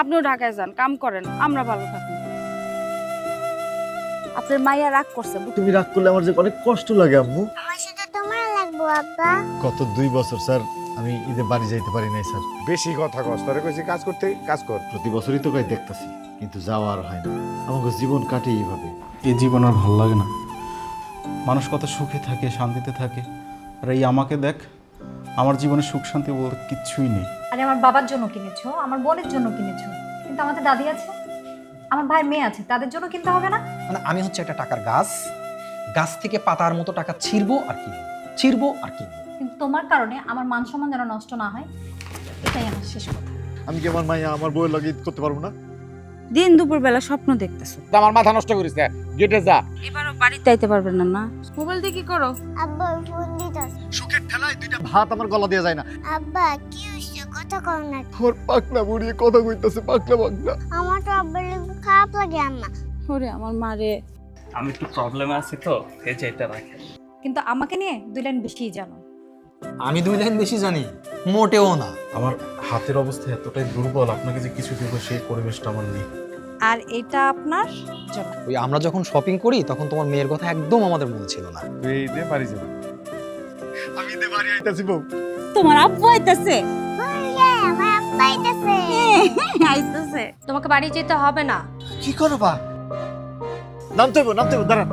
আপনিও ঢাকায় যান কাম করেন আমরা ভালো থাকি আপনার মাইয়া রাগ করছে তুমি রাগ করলে আমার যে অনেক কষ্ট লাগে আম্মু। আমার সাথে তোমার লাগবো আব্বা। গত দুই বছর স্যার আমি ঈদে বাড়ি যাইতে পারি নাই স্যার। বেশি কথা কস তোরে কইছি কাজ করতে কাজ কর। প্রতি বছরই তো কই দেখতাছি কিন্তু যাওয়া আর হয় না। আমাকে জীবন কাটে এইভাবে। এই জীবন আর ভালো লাগে না। মানুষ কত সুখে থাকে শান্তিতে থাকে। আর এই আমাকে দেখ আমার জীবনে সুখ শান্তি বলতে কিচ্ছুই নেই। আরে আমার বাবার জন্য কিনেছো আমার বোনের জন্য কিনেছো কিন্তু আমাদের দাদি আছে আমার ভাই মেয়ে আছে তাদের জন্য কিনতে হবে না? মানে আমি হচ্ছে একটা টাকার গাছ গাছ থেকে পাতার মতো টাকা ছিঁড়বো আর কিনবো ছিঁড়বো আর কিনবো। কিন্তু তোমার কারণে আমার মান সম্মান যেন নষ্ট না হয় এটাই আমার শেষ কথা। আমি কি আমার মাইয়া আমার বউয়ের লগে ঈদ করতে পারব না? দিন দুপুর বেলা স্বপ্ন দেখতেছো। আমার মাথা নষ্ট করিস না গেটে যা। এবারও বাড়িতে আইতে পারবেন না না মোবাইল দিয়ে কি করো? আব্বা ফোন দিতাস সুখের ঠেলায় দুইটা ভাত আমার গলা দিয়ে যায় না। আব্বা কি হইছে? কথা কর না। আমার পাকনা বুড়িয়ে কথা কইতাছে পাকনা পাকনা আমার তো আব্বার লেগে খারাপ লাগে আম্মা। ওরে আমার মারে আমি একটু প্রবলেমে আছি তো এই যে এটা রাখেন। কিন্তু আমাকে নিয়ে দুই লাইন বেশি জানো। আমি দুই লাইন বেশি জানি মোটেও না। আমার হাতের অবস্থা এতটাই দুর্বল আপনাকে যে কিছু দেবো সেই পরিবেশটা আমার নেই। আর এটা আপনার জন্য। ওই আমরা যখন শপিং করি তখন তোমার মেয়ের কথা একদম আমাদের মনে ছিল না। তুই ঈদে বাড়ি যাবি। আমি ঈদে বাড়ি আইতাছি বউ। তোমার আব্বু আইতাছে। আব্বা আইতাছে। আইতাছে। তোমাকে বাড়ি যেতে হবে না। কি করবা? নামতে হইবো নামতে হইবো দাঁড়ান।